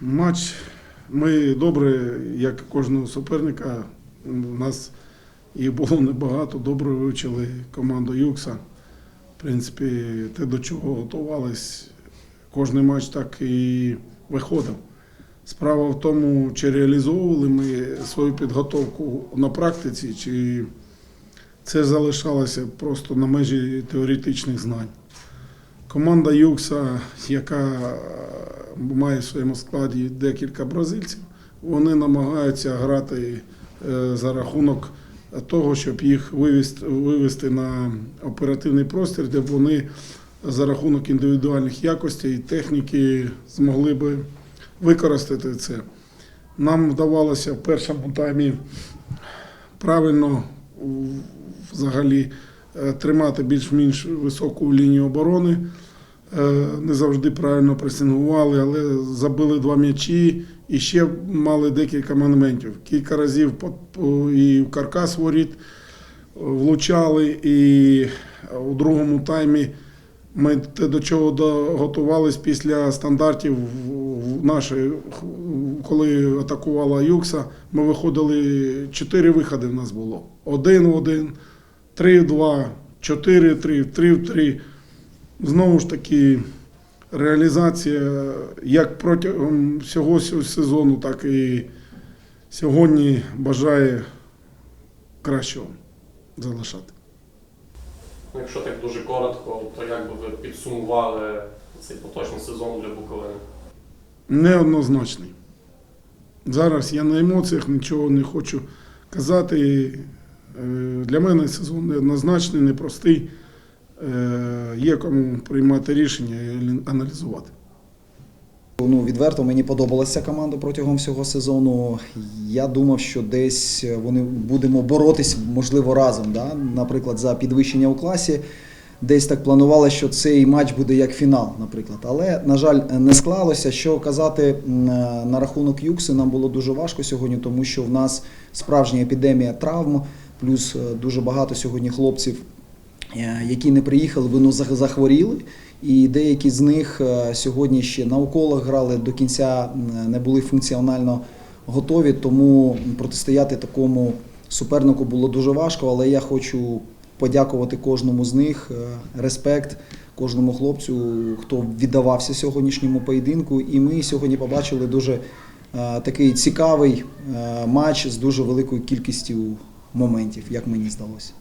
Матч ми добре, як кожного суперника, у нас їх було небагато, добре вивчили команду Юкса. В принципі, те, до чого готувались, кожен матч так і виходив. Справа в тому, чи реалізовували ми свою підготовку на практиці, чи це залишалося просто на межі теоретичних знань. Команда Юкса, яка має в своєму складі декілька бразильців, вони намагаються грати е, за рахунок того, щоб їх вивести, на оперативний простір, де б вони за рахунок індивідуальних якостей і техніки змогли би використати це. Нам вдавалося в першому таймі правильно взагалі е, тримати більш-менш високу лінію оборони. Е, Не завжди правильно пресингували, але забили два м'ячі і ще мали декілька моментів. Кілька разів і в каркас воріт влучали, і у другому таймі ми те, до чого готувались після стандартів в коли атакувала Юкса, ми виходили, чотири виходи в нас було. Один в один, три в два, чотири в три, три в три. Знову ж таки, реалізація як протягом всього сезону, так і сьогодні бажає кращого залишати. Якщо так дуже коротко, то як би ви підсумували цей поточний сезон для Буковини? Неоднозначний. Зараз я на емоціях нічого не хочу казати. Е, Для мене сезон неоднозначний, непростий. Е, Є кому приймати рішення і аналізувати. Ну, відверто мені подобалася команда протягом всього сезону. Я думав, що десь вони будемо боротись, можливо, разом. Да? Наприклад, за підвищення у класі. Десь так планували, що цей матч буде як фінал, наприклад. Але, на жаль, не склалося. Що казати на рахунок Юкси, нам було дуже важко сьогодні, тому що в нас справжня епідемія травм, плюс е, дуже багато сьогодні хлопців е, які не приїхали, вони зах- захворіли. І деякі з них е, сьогодні ще на уколах грали до кінця, не були функціонально готові. Тому протистояти такому супернику було дуже важко. Але я хочу подякувати кожному з них. Респект кожному хлопцю, хто віддавався сьогоднішньому поєдинку. І ми сьогодні побачили дуже такий цікавий матч з дуже великою кількістю моментів, як мені здалося.